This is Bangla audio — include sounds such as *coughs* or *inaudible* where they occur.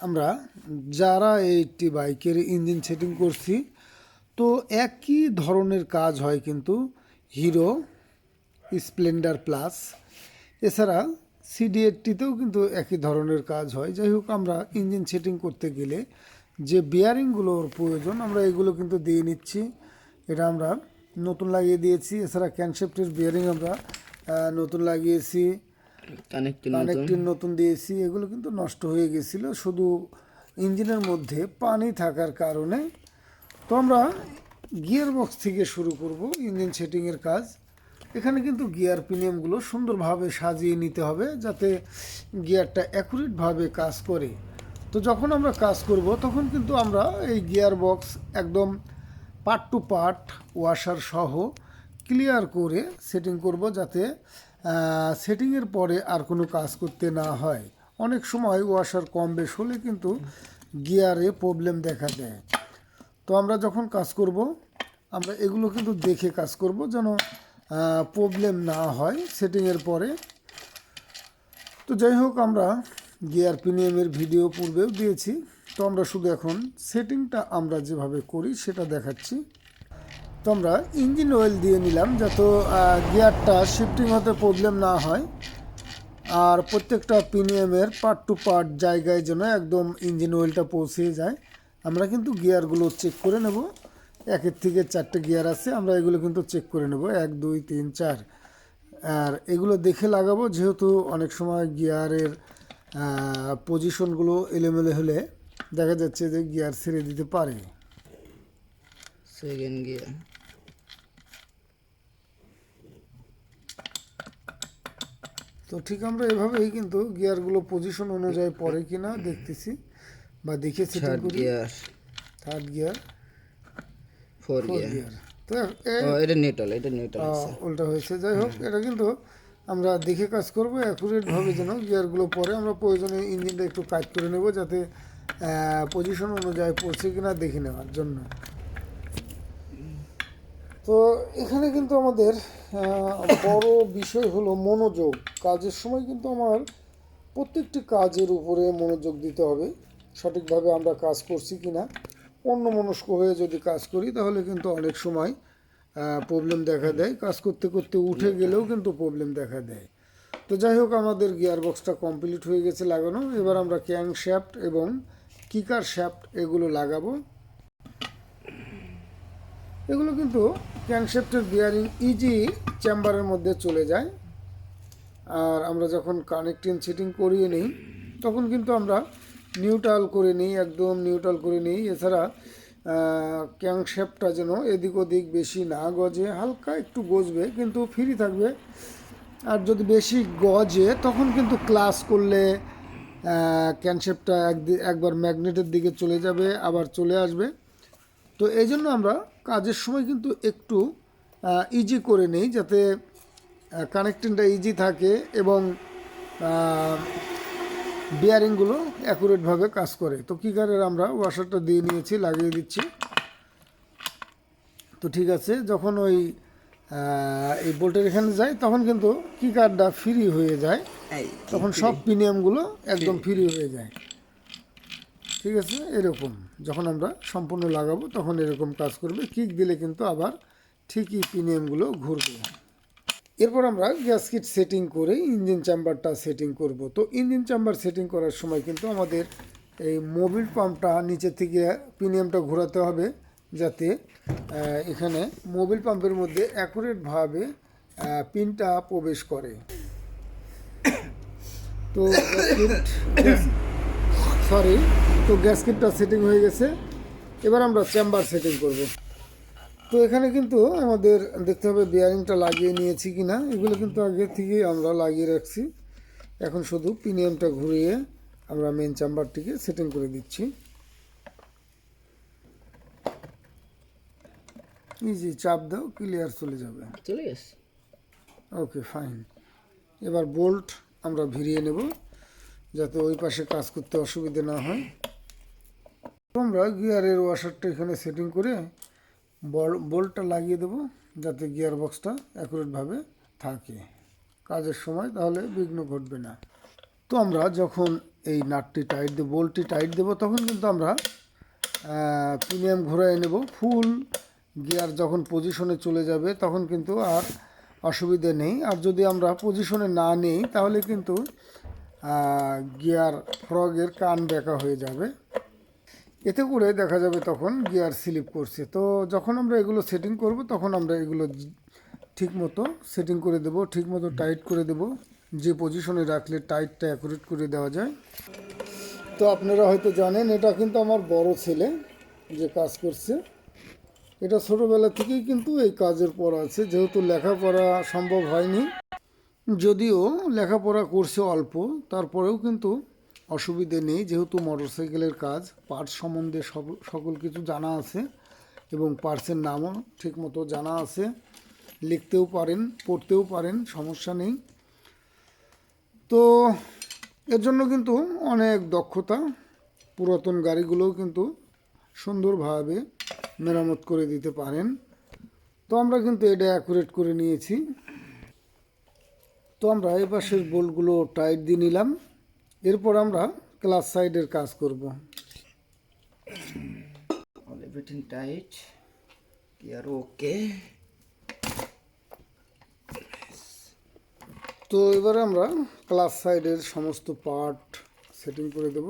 আমরা যারা এইটি বাইকের ইঞ্জিন সেটিং করছি, তো একই ধরনের কাজ হয় কিন্তু হিরো স্প্লেন্ডার প্লাস। এছাড়া সিডি এইটটিতেও কিন্তু একই ধরনের কাজ হয়। যাই হোক, আমরা ইঞ্জিন সেটিং করতে গেলে যে বিয়ারিংগুলোর প্রয়োজন, আমরা এগুলো কিন্তু দিয়ে নিচ্ছি। এটা আমরা নতুন লাগিয়ে দিয়েছি। এছাড়া ক্যানসেপ্টের বিয়ারিং আমরা নতুন লাগিয়েছি। কানেক্টিং নতুন। দিয়েছি, এগুলো কিন্তু নষ্ট হয়ে গেছিল, শুধু ইঞ্জিনের মধ্যে পানি থাকার কারণে। তো আমরা গিয়ার বক্স থেকে শুরু করব ইঞ্জিন সেটিংয়ের কাজ। এখানে কিন্তু গিয়ার পিনিয়ামগুলো সুন্দরভাবে সাজিয়ে নিতে হবে, যাতে গিয়ারটা অ্যাকুরেটভাবে কাজ করে। তো যখন আমরা কাজ করব, তখন কিন্তু আমরা এই গিয়ার বক্স একদম পার্ট টু পার্ট ওয়াশার সহ ক্লিয়ার করে সেটিং করব, যাতে সেটিংয়ের পরে আর কোনো কাজ করতে না হয়। অনেক সময় ওয়াশার কম বেশ হলে কিন্তু গিয়ারে প্রবলেম দেখা দেয়। তো আমরা যখন কাজ করব, আমরা এগুলো কিন্তু দেখে কাজ করব যেন প্রবলেম না হয় সেটিংয়ের পরে। তো যাই হোক, আমরা গিয়ার প্রিমিয়ামের ভিডিও পূর্বেও দিয়েছি। তো আমরা শুধু এখন সেটিংটা আমরা যেভাবে করি সেটা দেখাচ্ছি। তো আমরা ইঞ্জিন অয়েল দিয়ে নিলাম যাতে গিয়ারটা শিফটিং হতে প্রবলেম না হয়। আর প্রত্যেকটা প্রিমিয়ামের পার্ট টু পার্ট জায়গায় যেন একদম ইঞ্জিন অয়েলটা পৌঁছে যায়। আমরা কিন্তু গিয়ারগুলো চেক করে নেব। একের থেকে চারটে গিয়ার আছে, আমরা এগুলো কিন্তু চেক করে নেব। এক, দুই, তিন, চার। আর এগুলো দেখে লাগাবো, যেহেতু অনেক সময় গিয়ারের পজিশনগুলো এলোমেলো হলে দেখা যাচ্ছে যে গিয়ার ছেড়ে দিতে পারে। সেকেন্ড গিয়ার তো ঠিক আমরা এভাবেই কিন্তু গিয়ারগুলো পজিশন অনুযায়ী পড়ে কিনা দেখতেছি বা দেখে সেটিং থার্ড করি gear third gear four gear তো এটা নিউট্রাল এটা নিউট্রাল উল্টা হয়েছে। যাই হোক এটা কিন্তু আমরা দেখে কাজ করব অ্যাকুরেটভাবে যেন গিয়ারগুলো পরে আমরা প্রয়োজনে ইঞ্জিনটা একটু কাজ করে নেব যাতে পজিশন অনুযায়ী পড়ছে কিনা দেখে নেওয়ার জন্য। তো এখানে কিন্তু আমাদের বড় বিষয় হলো মনোযোগ। কাজের সময় কিন্তু আমার প্রত্যেকটি কাজের উপরে মনোযোগ দিতে হবে। সঠিকভাবে আমরা কাজ করছি কিনা অন্য মনস্ক হয়ে যদি কাজ করি, তাহলে কিন্তু অনেক সময় প্রবলেম দেখা দেয়। কাজ করতে করতে উঠে গেলেও কিন্তু প্রবলেম দেখা দেয়। তো যাই হোক, আমাদের গিয়ার বক্সটা কমপ্লিট হয়ে গেছে লাগানো। এবার আমরা ক্যাং শ্যাফট এবং কিকার শ্যাফট এগুলো লাগাবো। এগুলো কিন্তু ক্যানসেপ্টের বিয়ারিং ইজি চেম্বারের মধ্যে চলে যায়। আর আমরা যখন কানেক্টিং সেটিং করিয়ে নিই, তখন কিন্তু আমরা নিউট্রাল করে নিই, একদম নিউট্রাল করে নিই। এছাড়া ক্যাংশেপটা যেন এদিক ওদিক বেশি না গজে, হালকা একটু গজবে, কিন্তু ফ্রি থাকবে। আর যদি বেশি গজে, তখন কিন্তু ক্লাস করলে ক্যানসেপটা একদি- একবার ম্যাগনেটের দিকে চলে যাবে, আবার চলে আসবে। তো এই জন্য আমরা কাজের সময় কিন্তু একটু ইজি করে নিই যাতে কানেক্টিংটা ইজি থাকে এবং বিয়ারিংগুলো অ্যাকুরেটভাবে কাজ করে। তো কী কারের আমরা ওয়াশারটা দিয়ে নিয়েছি লাগিয়ে দিচ্ছি। তো ঠিক আছে যখন ওই এই বোল্টের এখানে যায় তখন কিন্তু কিকারটা ফ্রি হয়ে যায়। তখন সব প্রিমিয়ামগুলো একদম ফ্রি হয়ে যায়। ঠিক আছে? এরকম। যখন আমরা সম্পূর্ণ লাগাবো, তখন এরকম কাজ করবে। কিক দিলে কিন্তু আবার ঠিকই প্রিমিয়ামগুলো ঘুরবে। এরপর আমরা গ্যাসকিট সেটিং করে ইঞ্জিন চাম্বারটা সেটিং করব। তো ইঞ্জিন চাম্বার সেটিং করার সময় কিন্তু আমাদের এই মোবিল পাম্পটা নিচে থেকে প্রিমিয়ামটা ঘোরাতে হবে, যাতে এখানে মোবিল পাম্পের মধ্যে অ্যাকুরেটভাবে পিনটা প্রবেশ করে। তো সরি *coughs* তো গ্যাসকেটটা সেটিং হয়ে গেছে। এবার আমরা চেম্বার সেটিং করব। তো এখানে কিন্তু আমাদের দেখতে হবে বিয়ারিংটা লাগিয়ে নিয়েছি কি না এগুলো কিন্তু আগে থেকেই আমরা লাগিয়ে রাখছি। এখন শুধু পিনিয়ামটা ঘুরিয়ে আমরা মেন চেম্বারটিকে সেটিং করে দিচ্ছি। ইজি চাপ দাও ক্লিয়ার চলে যাবে। চলে গেছে? ওকে ফাইন এবার বোল্ট আমরা ভিড়িয়ে নেব যাতে ওই পাশে কাজ করতে অসুবিধে না হয়। আমরা গিয়ারের ওয়াশারটা এখানে সেটিং করে বল- বোল্টটা লাগিয়ে দেব, যাতে গিয়ার বক্সটা অ্যাকুরেটভাবে থাকে। কাজের সময় তাহলে বিঘ্ন ঘটবে না। তো আমরা যখন এই নাটটি টাইট দেবো বোল্টটি টাইট দেবো, তখন কিন্তু আমরা প্রিমিয়াম ঘোরায় নেব। ফুল গিয়ার যখন পজিশনে চলে যাবে, তখন কিন্তু আর অসুবিধে নেই। আর যদি আমরা পজিশনে না নেই, তাহলে কিন্তু গিয়ার ফ্রগের কান বেঁকা হয়ে যাবে। এতে করে দেখা যাবে তখন গিয়ার স্লিপ করছে। তো যখন আমরা এগুলো সেটিং করব, তখন আমরা এগুলো ঠিক মতো সেটিং করে দেব, ঠিক মতো টাইট করে দেব। যে পজিশনে রাখলে টাইটটা অ্যাকুরেট করে দেওয়া যায়। তো আপনারা হয়তো জানেন, এটা কিন্তু আমার বড় ছেলে যে কাজ করছে। এটা ছোটোবেলা থেকেই কিন্তু এই কাজের পর আছে, যেহেতু লেখাপড়া সম্ভব হয়নি। যদিও লেখাপড়া করছে অল্প, তারপরেও কিন্তু অসুবিধে নেই, যেহেতু মোটরসাইকেলের কাজ, পার্টস সম্বন্ধে সকল কিছু জানা আছে এবং পার্টসের নামও ঠিকমতো জানা আছে। লিখতেও পারেন, পড়তেও পারেন, সমস্যা নেই। তো এর জন্য কিন্তু অনেক দক্ষতা পুরাতন গাড়িগুলোও কিন্তু সুন্দরভাবে মেরামত করে দিতে পারেন। তো আমরা কিন্তু এটা অ্যাকুরেট করে নিয়েছি। তো আমরা এই পাশের বোল্টগুলো টাইট দিয়ে নিলাম। এরপর আমরা ক্লাস সাইডের কাজ করব। All tight. Gear ওকে তো এবারে আমরা ক্লাস সাইডের সমস্ত পার্ট সেটিং করে দেব।